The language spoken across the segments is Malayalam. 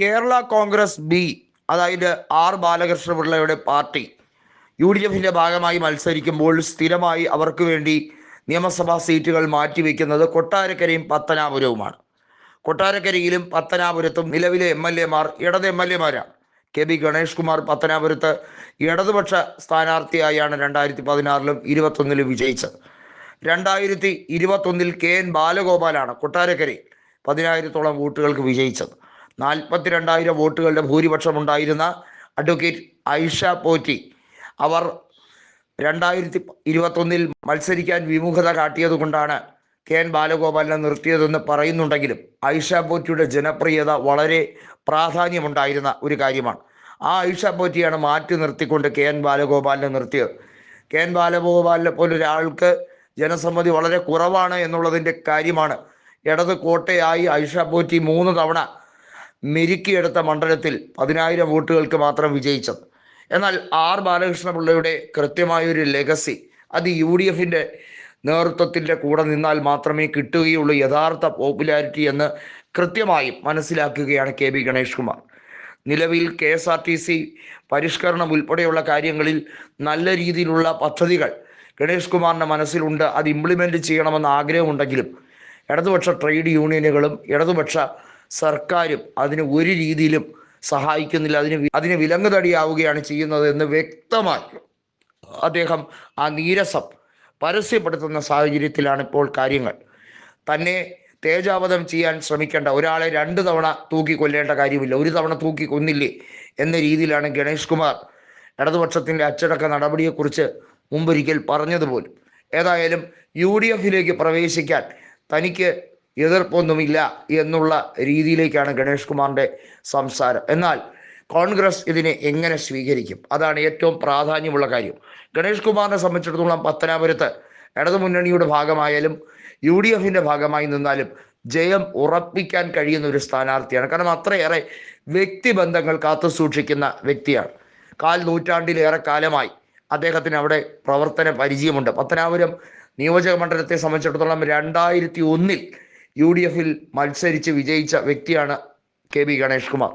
കേരള കോൺഗ്രസ് ബി അതായത് ആർ ബാലകൃഷ്ണപിള്ളയുടെ പാർട്ടി യു ഡി എഫിന്റെ ഭാഗമായി മത്സരിക്കുമ്പോൾ സ്ഥിരമായി അവർക്ക് വേണ്ടി നിയമസഭാ സീറ്റുകൾ മാറ്റിവെക്കുന്നത് കൊട്ടാരക്കരയും പത്തനാപുരവുമാണ്. കൊട്ടാരക്കരയിലും പത്തനാപുരത്തും നിലവിലെ എം എൽ എമാർ ഇടത് എം എൽ എമാരാണ് കെ ബി ഗണേഷ് കുമാർ പത്തനാപുരത്ത് ഇടതുപക്ഷ സ്ഥാനാർത്ഥിയായാണ് രണ്ടായിരത്തി പതിനാറിലും ഇരുപത്തൊന്നിലും വിജയിച്ചത്. രണ്ടായിരത്തി ഇരുപത്തൊന്നിൽ കെ എൻ ബാലഗോപാലാണ് കൊട്ടാരക്കരയിൽ പതിനായിരത്തോളം വോട്ടുകൾക്ക് വിജയിച്ചത്. നാൽപ്പത്തിരണ്ടായിരം വോട്ടുകളുടെ ഭൂരിപക്ഷം ഉണ്ടായിരുന്ന അഡ്വക്കേറ്റ് ഐഷ പോറ്റി. അവർ രണ്ടായിരത്തി ഇരുപത്തൊന്നിൽ മത്സരിക്കാൻ വിമുഖത കാട്ടിയതുകൊണ്ടാണ് കെ എൻ ബാലഗോപാലിനെ നിർത്തിയതെന്ന് പറയുന്നുണ്ടെങ്കിലും ഐഷ പോറ്റിയുടെ ജനപ്രിയത വളരെ പ്രാധാന്യമുണ്ടായിരുന്ന ഒരു കാര്യമാണ്. ആ ഐഷ പോറ്റിയാണ് മാറ്റി നിർത്തിക്കൊണ്ട് കെ എൻ ബാലഗോപാലിനെ നിർത്തിയത്. കെ എൻ ബാലഗോപാലിനെ പോലൊരാൾക്ക് ജനസമ്മതി വളരെ കുറവാണ് എന്നുള്ളതിന്റെ കാര്യമാണ്. ഇടത് കോട്ടയായി ഐഷ പോറ്റി മൂന്ന് തവണ മെരുക്കിയെടുത്ത മണ്ഡലത്തിൽ പതിനായിരം വോട്ടുകൾക്ക് മാത്രം വിജയിച്ചത്. എന്നാൽ ആർ ബാലകൃഷ്ണപിള്ളയുടെ കൃത്യമായൊരു ലെഗസി അത് യു ഡി എഫിന്റെ നേതൃത്വത്തിന്റെ കൂടെ നിന്നാൽ മാത്രമേ കിട്ടുകയുള്ളൂ യഥാർത്ഥ പോപ്പുലാരിറ്റി എന്ന് കൃത്യമായും മനസ്സിലാക്കുകയാണ് കെ ബി ഗണേഷ് കുമാർ. നിലവിൽ K S R T C പരിഷ്കരണം ഉൾപ്പെടെയുള്ള കാര്യങ്ങളിൽ നല്ല രീതിയിലുള്ള പദ്ധതികൾ ഗണേഷ് കുമാറിന്റെ മനസ്സിലുണ്ട്. അത് ഇംപ്ലിമെന്റ് ചെയ്യണമെന്ന് ആഗ്രഹമുണ്ടെങ്കിലും ഇടതുപക്ഷ ട്രേഡ് യൂണിയനുകളും ഇടതുപക്ഷ സർക്കാരും അതിന് ഒരു രീതിയിലും സഹായിക്കുന്നില്ല. അതിന് അതിന് വിലങ്ങ് തടിയാവുകയാണ് ചെയ്യുന്നത് എന്ന് വ്യക്തമായി അദ്ദേഹം ആ നീരസം പരസ്യപ്പെടുത്തുന്ന സാഹചര്യത്തിലാണ് ഇപ്പോൾ കാര്യങ്ങൾ. തന്നെ തേജാവധം ചെയ്യാൻ ശ്രമിക്കേണ്ട ഒരാളെ രണ്ട് തവണ തൂക്കി കൊല്ലേണ്ട കാര്യമില്ല. ഒരു തവണ തൂക്കി കൊന്നില്ലേ എന്ന രീതിയിലാണ് ഗണേഷ് കുമാർ ഇടതുപക്ഷത്തിന്റെ അച്ചടക്ക നടപടിയെക്കുറിച്ച് മുമ്പൊരിക്കൽ പറഞ്ഞതുപോലും. ഏതായാലും യു ഡി എഫിലേക്ക് പ്രവേശിക്കാൻ തനിക്ക് എതിർപ്പൊന്നുമില്ല എന്നുള്ള രീതിയിലേക്കാണ് ഗണേഷ് കുമാറിന്റെ സംസാരം. എന്നാൽ കോൺഗ്രസ് ഇതിനെ എങ്ങനെ സ്വീകരിക്കും? അതാണ് ഏറ്റവും പ്രാധാന്യമുള്ള കാര്യം. ഗണേഷ് കുമാറിനെ സംബന്ധിച്ചിടത്തോളം പത്തനാപുരത്ത് ഇടതുമുന്നണിയുടെ ഭാഗമായാലും യു ഡി എഫിന്റെ ഭാഗമായി നിന്നാലും ജയം ഉറപ്പിക്കാൻ കഴിയുന്ന ഒരു സ്ഥാനാർത്ഥിയാണ്. കാരണം അത്രയേറെ വ്യക്തിബന്ധങ്ങൾ കാത്തു സൂക്ഷിക്കുന്ന വ്യക്തിയാണ്. കാൽ നൂറ്റാണ്ടിലേറെ കാലമായി അദ്ദേഹത്തിന് അവിടെ പ്രവർത്തന പരിചയമുണ്ട്. പത്തനാപുരം നിയോജക മണ്ഡലത്തെ സംബന്ധിച്ചിടത്തോളം രണ്ടായിരത്തി ഒന്നിൽ യു ഡി എഫിൽ മത്സരിച്ച് വിജയിച്ച വ്യക്തിയാണ് കെ ബി ഗണേഷ് കുമാർ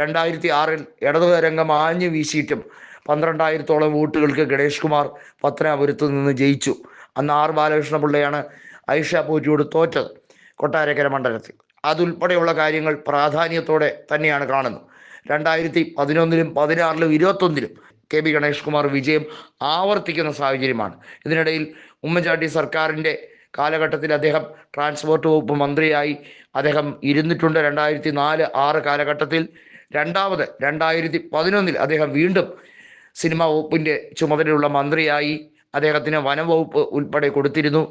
രണ്ടായിരത്തി ആറിൽ ഇടതുതരംഗം ആഞ്ഞു വീശിയിട്ടും പന്ത്രണ്ടായിരത്തോളം വോട്ടുകൾക്ക് ഗണേഷ് കുമാർ പത്തനാപുരത്ത് നിന്ന് ജയിച്ചു. അന്ന് ആർ ബാലകൃഷ്ണപിള്ളയാണ് ഐഷ പോറ്റിയോട് തോറ്റത് കൊട്ടാരക്കര മണ്ഡലത്തിൽ. അതുൾപ്പെടെയുള്ള കാര്യങ്ങൾ പ്രാധാന്യത്തോടെ തന്നെയാണ് കാണുന്നത്. രണ്ടായിരത്തി പതിനൊന്നിലും പതിനാറിലും ഇരുപത്തൊന്നിലും കെ ബി ഗണേഷ് കുമാർ വിജയം ആവർത്തിക്കുന്ന സാഹചര്യമാണ്. ഇതിനിടയിൽ ഉമ്മൻചാണ്ടി സർക്കാരിന്റെ കാലഘട്ടത്തിൽ അദ്ദേഹം ട്രാൻസ്പോർട്ട് വകുപ്പ് മന്ത്രിയായി. അദ്ദേഹം ഇരുന്നിട്ടുണ്ട് രണ്ടായിരത്തി നാല് ആറ് കാലഘട്ടത്തിൽ. രണ്ടാമത് രണ്ടായിരത്തി പതിനൊന്നിൽ അദ്ദേഹം വീണ്ടും സിനിമാ വകുപ്പിന്റെ ചുമതലയുള്ള മന്ത്രിയായി. അദ്ദേഹത്തിന് വനം വകുപ്പ് ഉൾപ്പെടെ കൊടുത്തിരുന്നു.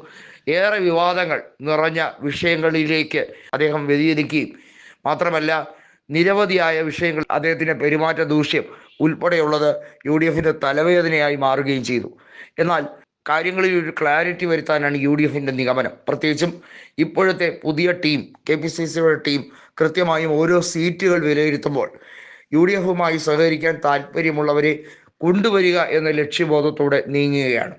ഏറെ വിവാദങ്ങൾ നിറഞ്ഞ വിഷയങ്ങളിലേക്ക് അദ്ദേഹം വ്യതിചലിക്കുകയും. മാത്രമല്ല നിരവധിയായ വിഷയങ്ങൾ അദ്ദേഹത്തിന്റെ പെരുമാറ്റ ദൂഷ്യം ഉൾപ്പെടെയുള്ളത് യു ഡി എഫിന്റെ തലവേദനയായി മാറുകയും ചെയ്തു. എന്നാൽ കാര്യങ്ങളിൽ ഒരു ക്ലാരിറ്റി വരുത്താനാണ് യു ഡി എഫിന്റെ നിഗമനം. പ്രത്യേകിച്ചും ഇപ്പോഴത്തെ പുതിയ ടീം കെ പി സി സിയുടെ ടീം കൃത്യമായും ഓരോ സീറ്റുകൾ വിലയിരുത്തുമ്പോൾ യു ഡി എഫുമായി സഹകരിക്കാൻ താല്പര്യമുള്ളവരെ കൊണ്ടുവരിക എന്ന ലക്ഷ്യബോധത്തോടെ നീങ്ങുകയാണ്.